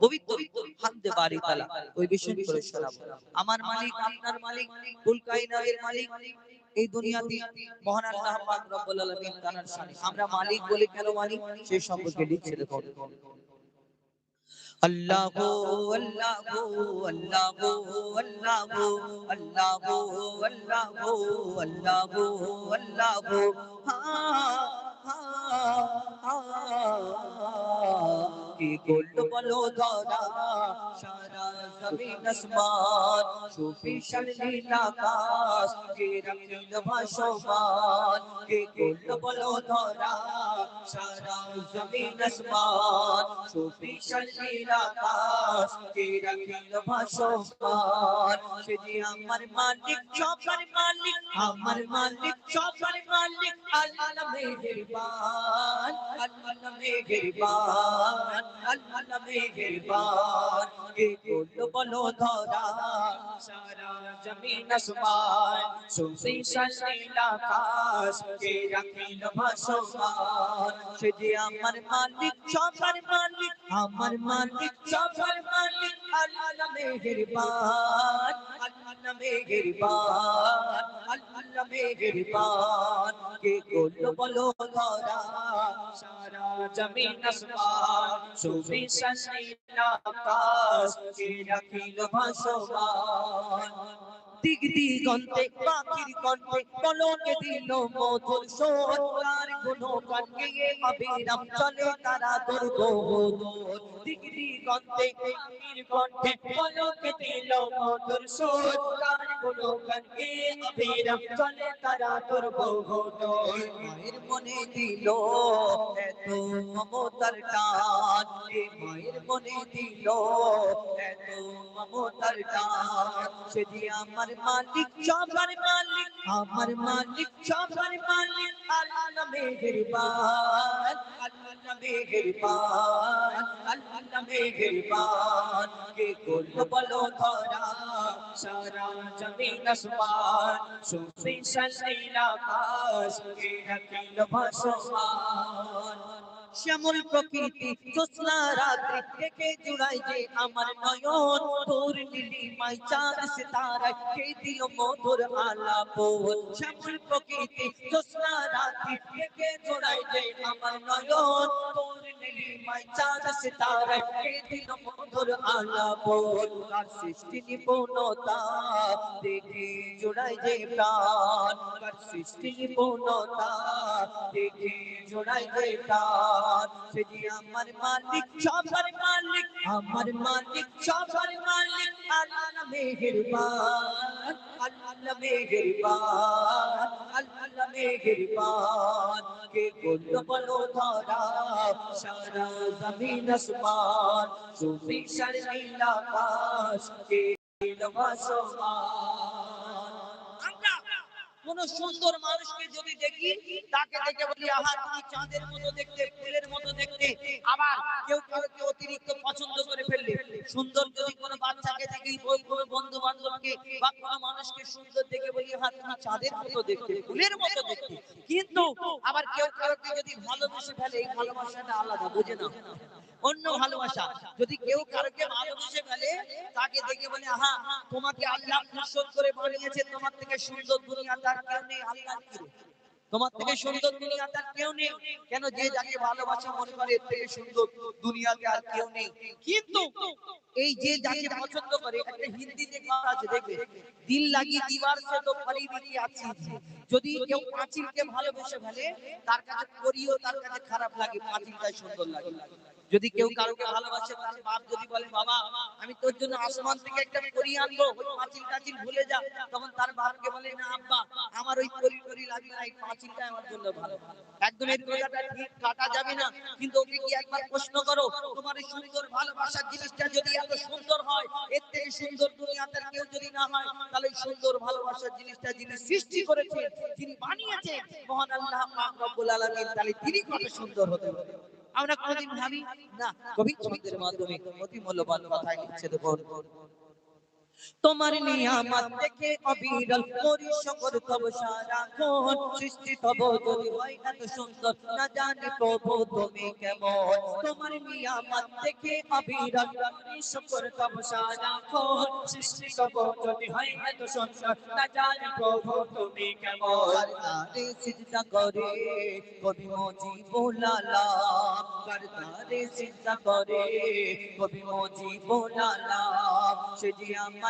পবিত্র হামদে বারি তালা ওই বিষয় করে শোনাবো আমার মালিক, আপনার মালিক কুল কায়নাতের মালিক, এই দুনিয়াতে মহান আল্লাহ পাক রব্বুল আলামিন তাআলার শানে আমরা মালিক বলে কেন মালিক সেই সম্পর্কে লিখছে দেখুন আল্লাহ আল্লাহ আল্লাহ আল্লাহ আল্লাহ আল্লাহ আল্লাহ আল্লাহ কি করল বলো ধরা সারা জমিন আসমান সুফি শালীন আকাশ কে রঙিন ভাসমান কে করল বলো ধরা سارا زمین اسمان صوفی شلیل آکاش تیرا کلمہ سوفان شدی ہمار مالک، چوپر مالک ہمار مالک، چوپر مالک اللہ میں گربان اللہ میں گربان یہ گل بلو دورا سارا زمین اسمان صوفی شلیل آکاش تیرا کلمہ سوفان সে যে আমার মালিক, সবার মালিক, আমার মালিক, সবার মালিক। আল্লাহ মেহেরবান আল্লাহ মেহেরবান আল্লাহ মেহেরবান। কে করল বলো ধরা সারা জমিন আসমান, সুফি শালীন আকাশ, কে রাখিল ভাসমান? দিক দিগন্তে পাখির কণ্ঠে পলকে দিল মধুর সোর তার গুণ গান গেয়ে অবিরাম চলে, তারা দুর্বোধ দিক দিগন্তে পাখির কণ্ঠে পলকে দিল মধুর সোর তার গুণ গান গেয়ে অবিরাম চলে, তারা দুর্বোধ মায়ের মনে দিল এত মমতার টান। মায়ের মনে দিল এত মমতার টান। ہمارے مالک چوبر مالک، ہمارے مالک چوبر مالک، اللہ میں گربان اللہ میں گربان اللہ میں گربان گل بلو دھورا سارا زمین اسمان صوفی سلیلہ پاس یہ حقیل بھسوان শ্যামল প্রকৃতি, জ্যোৎস্না রাত্রি দেখে জুড়াই যে আমার নয়ন তোর নীলি মাই চাঁদ সিতারায় কে দিল মধুর আলাপ। শ্যামল প্রকৃতি, জ্যোৎস্না রাত্রি দেখে জুড়াই যে আমার নয়ন তোর নীলি মাই চাঁদ সিতারায় কে দিল মধুর আলাপ। সৃষ্টি নিপুণতা দেখে জোড়াই যে প্রাণ তার সৃষ্টি নিপুণতা দেখে জোড়াই যে প্রাণ সে যে আমার মালিক সবার মালিক আমার মালিক সবার মালিক আল্লাহ মেহেরবান আল্লাহ মেহেরবান আল্লাহ মেহেরবান কে করল বলো ধরা সারা জমিন আসমান সুফি শালীন আকাশ কে দিল ভাসমান আমরা কোন সুন্দর মানুষকে যদি দেখি, তাকে দেখে বলি, আহা, তুমি চাঁদের মতো দেখতে, ফুলের মতো দেখতে। আবার কেউ কাউকে অতিরিক্ত পছন্দ করে ফেললে। সুন্দর যদি কোনো বাচ্চাকে দেখি, বই কোনো বন্ধু বান্ধবকে বা কোনো মানুষকে সুন্দর দেখে বলি হ্যাঁ তুমি চাঁদের মতো দেখতে, ফুলের মতো দেখতে। কিন্তু আবার কেউ কাউকে যদি ভালোবেসে ফেলে, এই ভালোবাসাটা আলাদা, বুঝে না। অন্য ভালোবাসা। যদি কেউ কারোকে ভালোবেসে ফেলে তাকে দেখে বলে আহা তোমাকে আল্লাহ খুশন করে বানিয়েছে তোমার থেকে সুন্দর দুনিয়া তার কেউ নেই আল্লাহ তোমার থেকে সুন্দর দুনিয়া তার কেউ নেই। কেন যে যাকে ভালোবাসা মনে করে এর থেকে সুন্দর দুনিয়াতে আর কেউ নেই। কিন্তু এই যে যাকে পছন্দ করে একটা হিন্দিতে কথা আছে দেখবে? দিল লাগি দিবার সে তো কি আছি। যদি কেউ পাঁচিলকে ভালোবেসে ফেলে তার কাছে করিও তার কাছে খারাপ লাগে পাঁচিলটাই সুন্দর লাগে যদি কেউ কারোকে ভালোবাসে তার বাপ যদি বলে বাবা আমি তোর জন্য আসমান থেকে একটা করি আনব ওই পাঁচিল টাচিল ভুলে যা। তখন তার বাপকে বলে না আব্বা আমার ওই করি করি লাগে না এই পাঁচিলটা আমার জন্য ভালো। একদম এই রোজাটা ঠিক কাটা যাবে না কিন্তু ওকে কি একবার প্রশ্ন করো তোমার এই সুন্দর ভালোবাসার জিনিসটা যদি এত সুন্দর হয় এর থেকে সুন্দর দুনিয়াতে কেউ যদি না হয় তাহলে এই সুন্দর ভালোবাসার জিনিসটা যিনি সৃষ্টি করেছে যিনি বানিয়েছে মহান আল্লাহ পাক রব্বুল আলামিন তাহলে তিনি কত সুন্দর হতে পারে আমরা কোনোদিন ভাবি না। কবি ছন্দের মাধ্যমে অতি মূল্যবান কথাই লিখছে দেখুন। তোমার নিয়ামত দেখে অবিরল করি শকর তব সারাক্ষণ সৃষ্টি তব যদি হয় এত সুন্দর না জানি প্রভু তুমি কেমন। তোমার নিয়ামত দেখে অবিরল করি শকর তব সারাক্ষণ সৃষ্টি তব যদি হয় এত সুন্দর না জানি প্রভু তুমি কেমন। সিজদা করে? কবি মজি বোলালা সিজদা করে? কবি মজি বোলালা সে যে আমার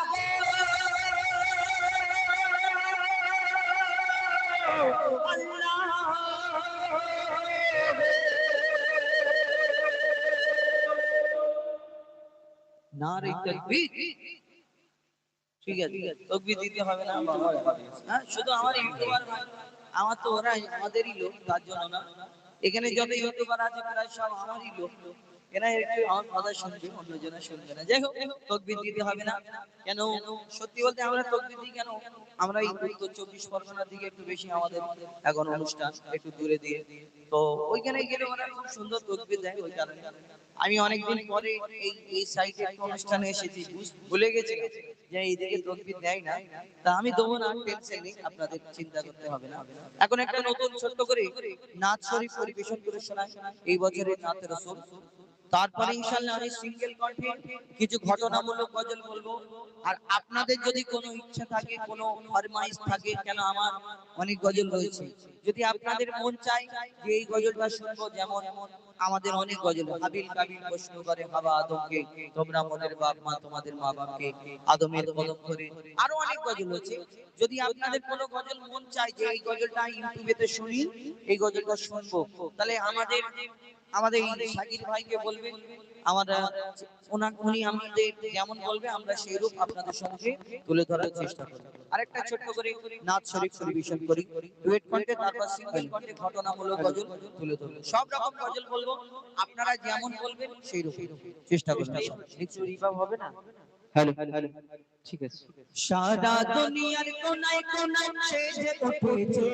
নারে তাকবীর ঠিক আছে হ্যাঁ শুধু আমার ইউটিউবার ভাই, আমার তো ওরা আমাদেরই লোক, তার জন্য না। এখানে যত ইউটিউবার আছে, প্রায় সব আমারই লোক। এরা একটু আমার কথা শুনবে শুনবে না। যাই হোক, তকবির দিতে হবে না। কেন? সত্যি বলতে আমরা তকবির দিই কেন? আমরা এই উত্তর চব্বিশ পরগনার দিকে একটু বেশি আমাদের এখন অনুষ্ঠান একটু দূরে দিয়ে। তো ওইখানে গেলে ওরা খুব সুন্দর তকবির দেয় ওই কারণে। আমি অনেকদিন পরে এই এই সাইডে একটা অনুষ্ঠানে এসেছি ভুলে গেছি যে এইদিকে তকবির দেয় না। তা আমি দেবো না টেনশন নেই আপনাদের চিন্তা করতে হবে না। এখন একটা নতুন ছোট্ট করে নাচ শরীফ পরিবেশন করে শোনায় এই বছরের রসুল। তারপরে ইনশাল্লাহ আমি সিঙ্গেল কণ্ঠে কিছু ঘটনামূলক গজল বলব। আর আপনাদের যদি কোনো ইচ্ছা থাকে কোনো ফরমাইশ থাকে কেন আমার অনেক গজল রয়েছে। যদি আপনাদের মন চায় যে এই গজলটা শুনব যেমন আমাদের অনেক গজল। হাবিল কাবিল প্রশ্ন করে হাবা আদমকে তোমরা মনের বাপ মা তোমাদের মা বাপকে আদমের কদম করে। আরও অনেক গজল আছে যদি আপনাদের কোনো গজল মন চাই যে এই গজলটা ইউটিউবেতে শুনি এই গজলটা শুনব তাহলে আমাদের আমাদের শাকির ভাইকে বলবেন আমরা ওনা উনি আমাদের যেমন বলবে আমরা সেই রূপ আপনাদের সঙ্গে তুলে ধরার চেষ্টা করব। আরেকটা ছোট্ট করে নাচ শরীফ পরিবেশন করি। ডুয়েট কণ্ঠে তারপর সিঙ্গেল কণ্ঠে ঘটনামূলক গজল তুলে ধরব। সব রকম গজল বলব আপনারা যেমন বলবেন সেই রূপ চেষ্টা করবেন একটু রিভাব হবে না? হ্যালো। হ্যালো ঠিক আছে। সারা দুনিয়ার কোনায় কোনায় সেজে উঠেছে।